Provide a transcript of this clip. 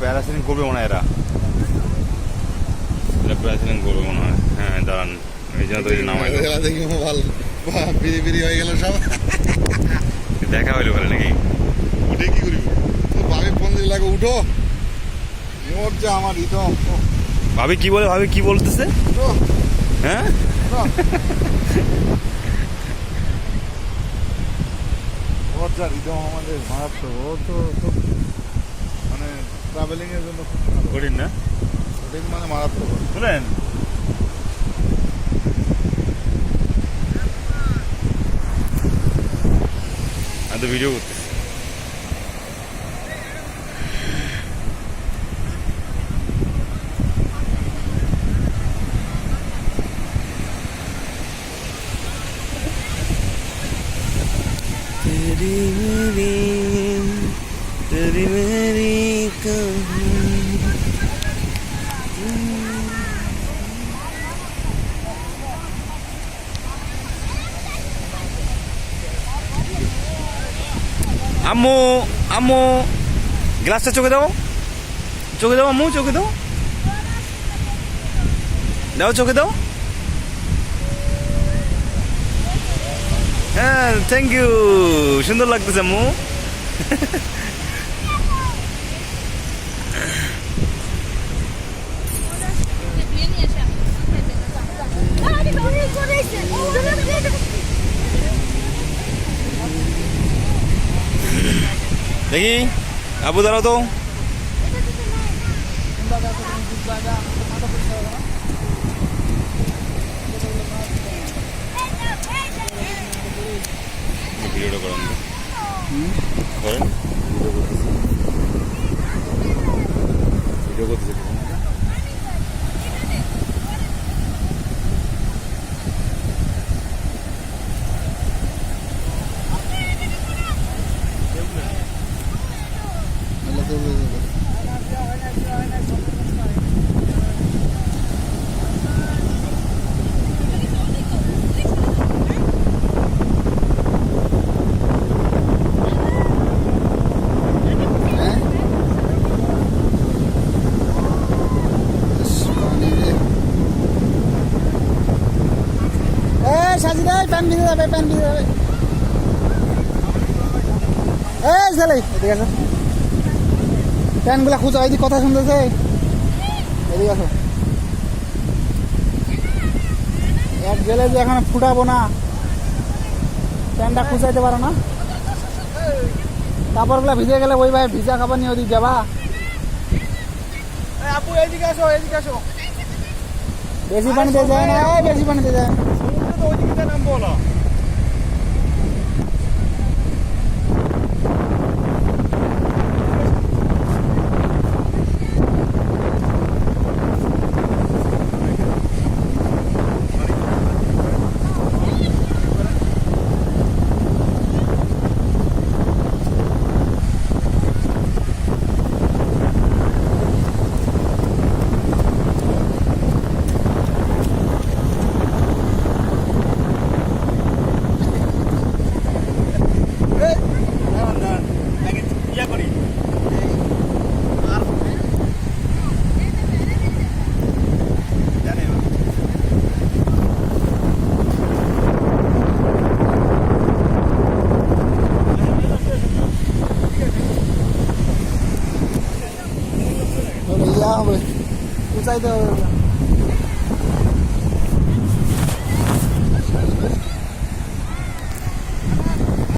Parasailing করবে মনে হয় এরা। এরা প্যারাসিলিং করবে মনে হয়। হ্যাঁ দাঁড়ান। এই জন্য তো এই নামাই দেখি মোবাইল বিড়ি বিড়ি হয়ে গেল সব। দেখা হইল ওখানে নাকি? উঠে কি করিব? তো ভাবি ফোন দিলে লাগে উঠো। মোর যা আমার রিদম ভাবি কি বলে ভাবি কি বলতেছে? হ্যাঁ? ওর যা রিদম আমাদের মারাত্মক। ও তো ট্রাভেলিং এর জন্য খুব ভালো। কঠিন না ওটাই মানে মারাত্মক শুনেন আমি তো ভিডিও করতেছি तेरी मेरी तेरी मेरी कहानी আম্মু আম্মু গ্লাসটা চোখে দাও চোখে দাও আম্মু চোখে দাও দাও চোখে দাও হ্যাঁ থ্যাংক ইউ সুন্দর লাগতেছে আম্মু দেখি আবু দাঁড়াও তো ভিডিওটা করেন করেন ভিডিও করতেছি এই সাজিদা প্যান ভিজে যাবে প্যান ভিজে যাবে এই ছেলে এদিকে আসো। প্যানগুলো খুঁজো এদিকে কথা শুনতেছে। এদিকে আসো। এক গেলে যে এখন ফুটাবো না প্যানটা খুঁজাইতে পারো না। কাপড়গুলো ভিজে গেলে ওই ভাই ভিজা কাপড় নিয়ে ওদিকে যাবা। আপু এইদিকে আসো এইদিকে আসো। বেশি পানিতে যায় না এই বেশি পানিতে যায়। না। সমুদ্র তো ওইদিকে নামবো না 在哪里 giờ.